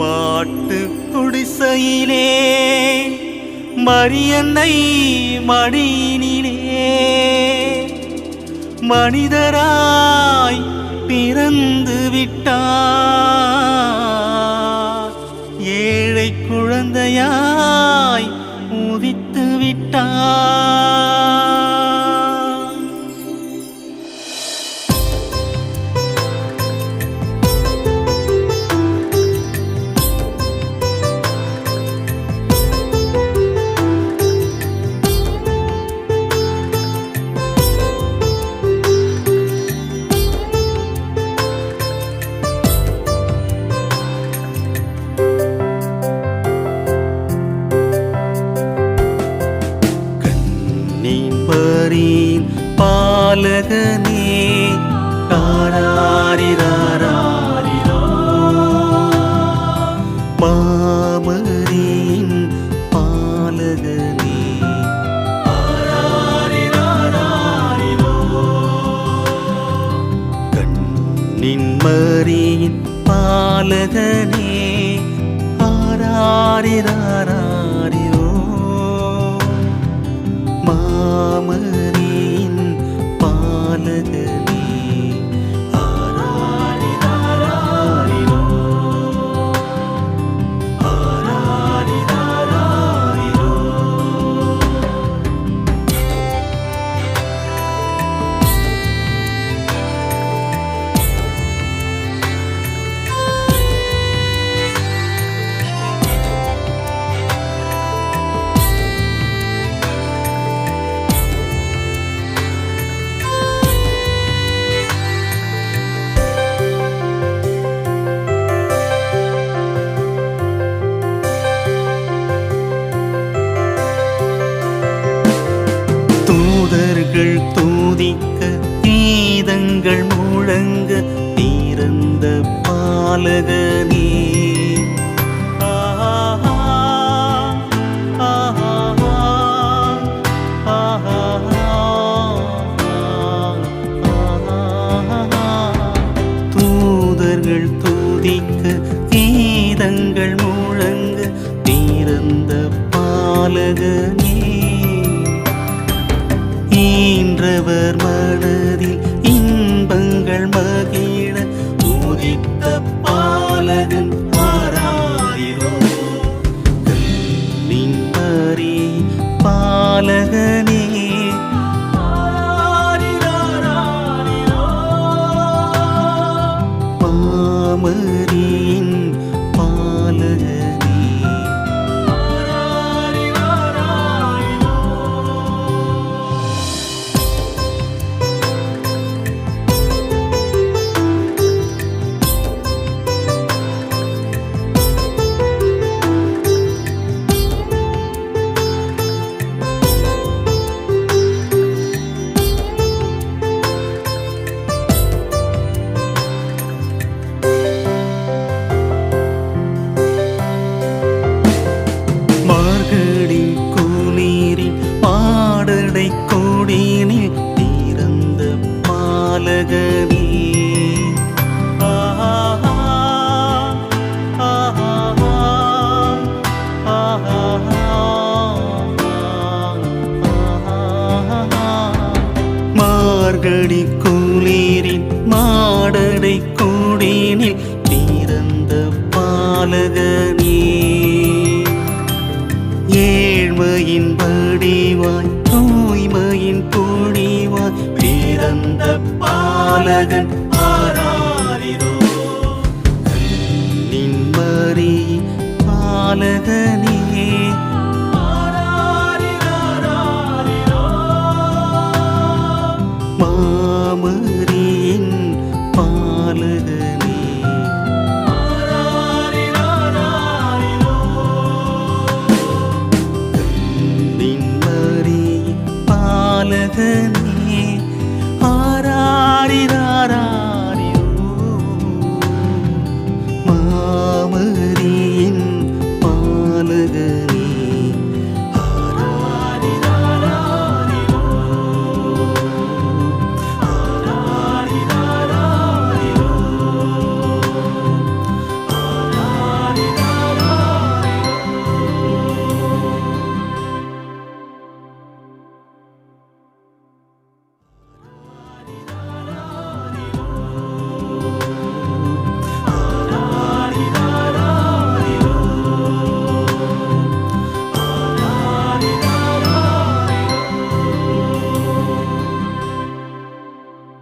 மாட்டு குடிசையிலே மரியன்னை மடியினிலே. மனிதராய் பிறந்து விட்டார். ஏழை குழந்தையா பாலகனே காராரிராரிரோ மாமரின் பாலகனே ஆராரிராரிரோ கண்ணின்மரியின் பாலகனே ஆராரிராரிரோ மாமரின் தூதர்கள் தூதிக்க கீதங்கள் முழங்க தீரந்த பாலகர் மனதில் இன்பங்கள் மகிழ உதித்த பாலகன் ஆராயிரோ. கண்ணின் பாலகன் மார்கழி கூலீரின் மாடடை கூடினில் பிறந்த பாலகனே. ஏழ்மையின் வடிவாய் தூய்மையின் பொழிவாய் பிறந்த பாலகன். heaven